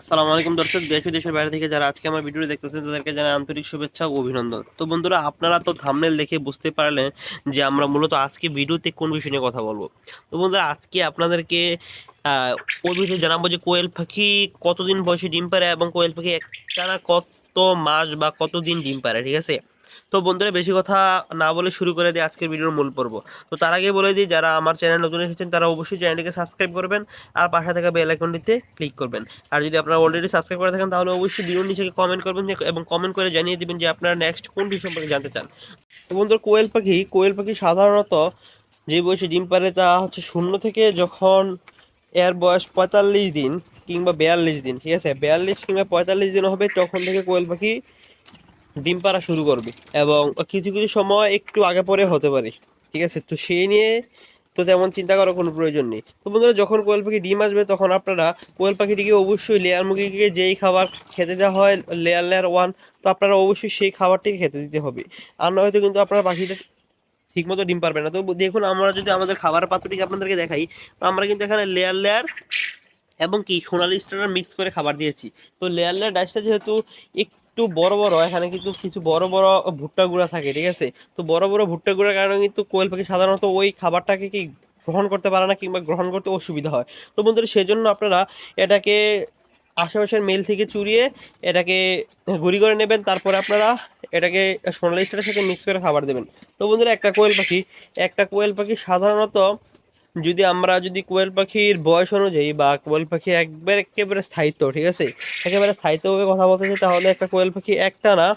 আসসালামু আলাইকুম দর্শক, দেশ দেশের বাইরে থেকে যারা আজকে আমার ভিডিওটি দেখতেছেন, তাদেরকে জানাই আন্তরিক শুভেচ্ছা ও অভিনন্দন। তো বন্ধুরা, আপনারা তো থামনেল দেখে বুঝতে পারলেন যে আমরা মূলত আজকে ভিডিওতে কোন বিষয় নিয়ে কথা বলব। তো বন্ধুরা, আজকে আপনাদেরকে ওই বিষয়ে জানাব যে কোয়েল পাখি কতদিন বয়সে ডিম পারে এবং কোয়েল পাখি একটানা কত মাস বা কতদিন ডিম পারে ঠিক আছে? তো বন্ধুরা বেশি কথা না বলে শুরু করে দিই আজকের ভিডিওর মূল পর্ব। তো তার আগে বলে দিই, যারা আমার চ্যানেল নতুন এসেছেন, তারা অবশ্যই চ্যানেলটিকে সাবস্ক্রাইব করবেন আর পাশে থাকা বেল আইকনটিতে ক্লিক করবেন। আর যদি আপনারা অলরেডি সাবস্ক্রাইব করে থাকেন, তাহলে অবশ্যই ভিডিওর নিচে কমেন্ট করবেন এবং কমেন্ট করে জানিয়ে দিবেন যে আপনারা নেক্সট কোন বিষয় সম্পর্কে জানতে চান। তো বন্ধুরা, কোয়েল পাখি কোয়েল পাখি সাধারণত যে বয়সে ডিম পারে তা হচ্ছে শূন্য থেকে যখন এর বয়স পঁয়তাল্লিশ দিন কিংবা বিয়াল্লিশ দিন, ঠিক আছে? বিয়াল্লিশ কিংবা পঁয়তাল্লিশ দিন হবে, তখন থেকে কোয়েল পাখি ডিম পাড়া শুরু করবে। এবং কিছু কিছু সময় একটু আগে পরে হতে পারে ঠিক আছে? তো সেই নিয়ে তো তেমন চিন্তা করার কোনো প্রয়োজন নেই। তো বন্ধুরা, যখন কোয়েল পাখি ডিম আসবে, তখন আপনারা কোয়েল পাখিটিকে অবশ্যই লেয়ার মুরগিকে যেই খাবার খেতে দেওয়া হয় লেয়ার লেয়ার ওয়ান তো আপনারা অবশ্যই সেই খাবারটিকে খেতে দিতে হবে। আর নয়তো কিন্তু আপনারা পাখিটা ঠিকমতো ডিম পারবে না। তো দেখুন, আমরা যদি আমাদের খাবার পাত্রটিকে আপনাদেরকে দেখাই, তো আমরা কিন্তু এখানে লেয়ার লেয়ার এবং কি, সোনালি স্টার মিক্স করে খাবার দিয়েছি। তো লেয়ার লেয়ার ডাইসটা যেহেতু একটু বড় বড়, এখানে কিন্তু কিছু বড় বড় ভুট্টা গুঁড়া থাকে, ঠিক আছে? তো বড় বড় ভুট্টা গুঁড়ার কারণে কিন্তু কোয়েল পাখি সাধারণত ওই খাবারটাকে কি গ্রহণ করতে পারে না কিংবা গ্রহণ করতে অসুবিধা হয়। তো বন্ধুরা, সেজন্য আপনারা এটাকে আশেপাশের মেল থেকে চুরিয়ে এটাকে গুঁড়ি করে নেবেন, তারপরে আপনারা এটাকে সোনালি স্টারের সাথে মিক্স করে খাবার দেবেন। তো বন্ধুরা, একটা কোয়েল পাখি, একটা কোয়েল পাখি সাধারণত যদি আমরা যদি কোয়েল পাখির বয়স অনুযায়ী বা কোয়েল পাখি একবার একেবারে স্থায়িত্ব, ঠিক আছে? একেবারে স্থায়িত্বভাবে কথা বলতে চাই তাহলে একটা কোয়েল পাখি একটা না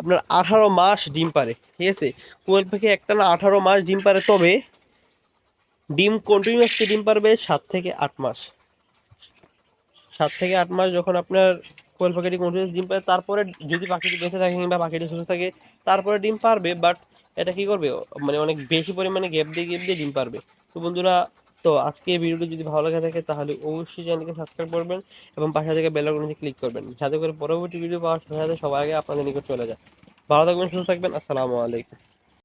আপনার আঠারো মাস ডিম পারে, ঠিক আছে? কোয়েল পাখি একটা না আঠারো মাস ডিম পারে, তবে ডিম কন্টিনিউয়াসলি ডিম পারবে সাত থেকে আট মাস। সাত থেকে আট মাস যখন আপনার কোয়েল পাখিটি কন্টিনিউয়াস ডিম পারে, তারপরে যদি পাখিটি বেঁচে থাকে কিংবা পাখিটি সুস্থ থাকে, তারপরে ডিম পারবে বাট এটা কি করবে? মানে অনেক বেশি পরিমাণে গ্যাপ দিয়ে গ্যাপ দিয়ে ডিম পারবে। তো বন্ধুরা, তো আজকে এই ভিডিওটি যদি ভালো লাগে থাকে, তাহলে অবশ্যই চ্যানেলকে সাবস্ক্রাইব করবেন এবং পাশে থেকে বেল আইকনে ক্লিক করবেন, যাতে করে পরবর্তী ভিডিও পাওয়ার সাথে সাথে সবাই আগে আপনাদের নিকট চলে যায়। ভালো থাকবেন, সুস্থ থাকবেন, আসসালামু আলাইকুম।